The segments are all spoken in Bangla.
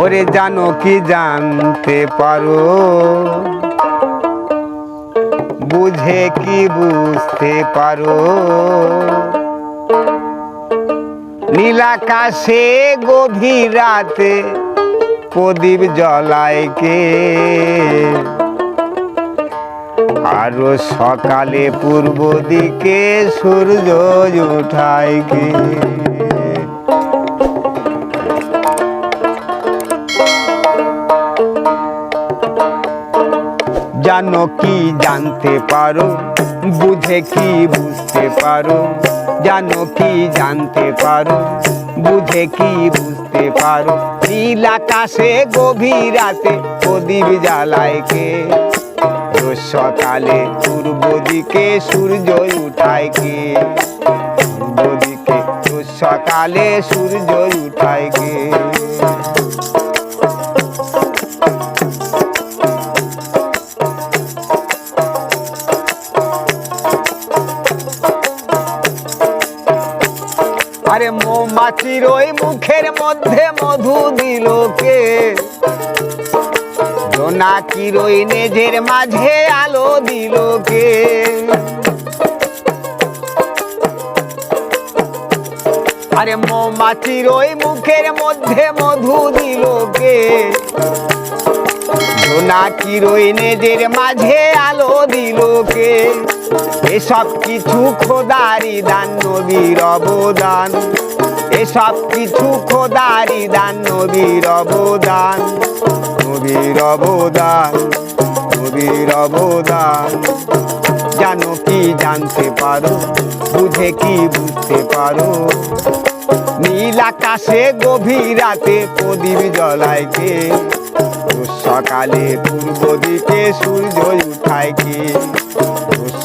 ওরে জানো কি জানতে পারো? বুঝে কি বুঝতে পারো? নীলাকাশে গভীর রাতে প্রদীপ জ্বলায় কে? আরও সকালে পূর্ব দিকে সূর্য উঠায় কে? জানো কি জানতে পারো? বুঝে কি বুঝতে পারো? জানো কি জানতে পারো? বুঝে কি বুঝতে পারো? নীল আকাশে গভীর রাতে প্রদীপ জ্বালায় কে? সকালে পূর্ব দিকে সূর্য উঠায় কে পূর্ব দিকে সকালে সূর্য উঠায় কে আরে মৌমাছির ওই মুখের মধ্যে মধু দিল কে? জোনাকির ওই নেজের মাঝে আলো দিল কে? আরে মৌমাছির ওই মুখের মধ্যে মধু দিল কে? জোনাকির ওই নেজের মাঝে আলো দিল কে? এসব কিছু খোদারি দান, নবীর অবদান। এসব কিছু খোদারি দান, নবীর অবদান নবীর অবদান নবীর অবদান। জানো কি জানতে পারো, বুঝে কি বুঝতে পারো? নীল আকাশে গভীর রাতে প্রদীপ জ্বলায় কে? সকালে পূর্ব দিকে সূর্য উঠায় কে?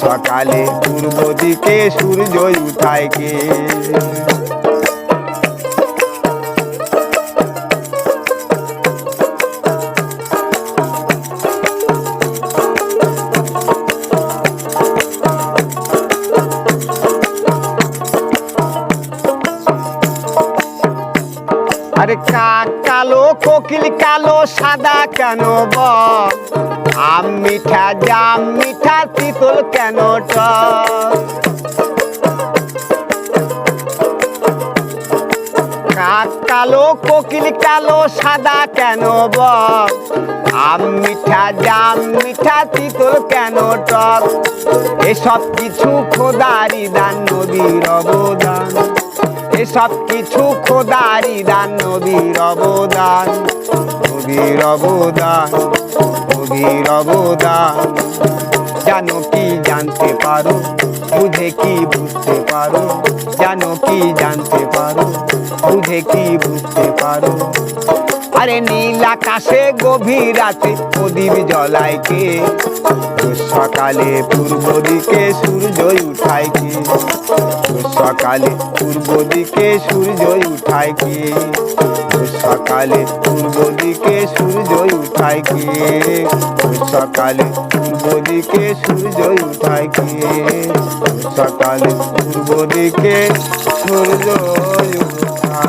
সকালে পূর্ব দিকে সূর্য উঠায় কে? কালো, কোকিল কালো, সাদা কেন বল আম মিঠা, জাম মিঠা, তিতল কেন টক কাক কালো, কোকিল কালো, সাদা কেন বল আম মিঠা, জাম মিঠা, তিতল কেন টক এসব কিছু খোদারি দান নদীর অবদান এসব কিছু খোদারি দান, নবীর অবদান নবীর অবদান নবীর অবদান। জানো কি জানতে পারো, বুঝে কি বুঝতে পারো? জানো কি জানতে পারো, বুঝে কি বুঝতে পারো? আরে নীল আকাশে গভীর রাতে প্রদীপ জ্বলায় কে? সকালে পূর্ব দিকে সূর্য উঠায় কে? সকালে পূর্ব দিকে সূর্য উঠায় কে? সকালে পূর্ব দিকে সূর্য উঠায় কে? সকালে পূর্ব দিকে সূর্য উঠায় কে? সকালে পূর্ব দিকে সূর্য উঠায়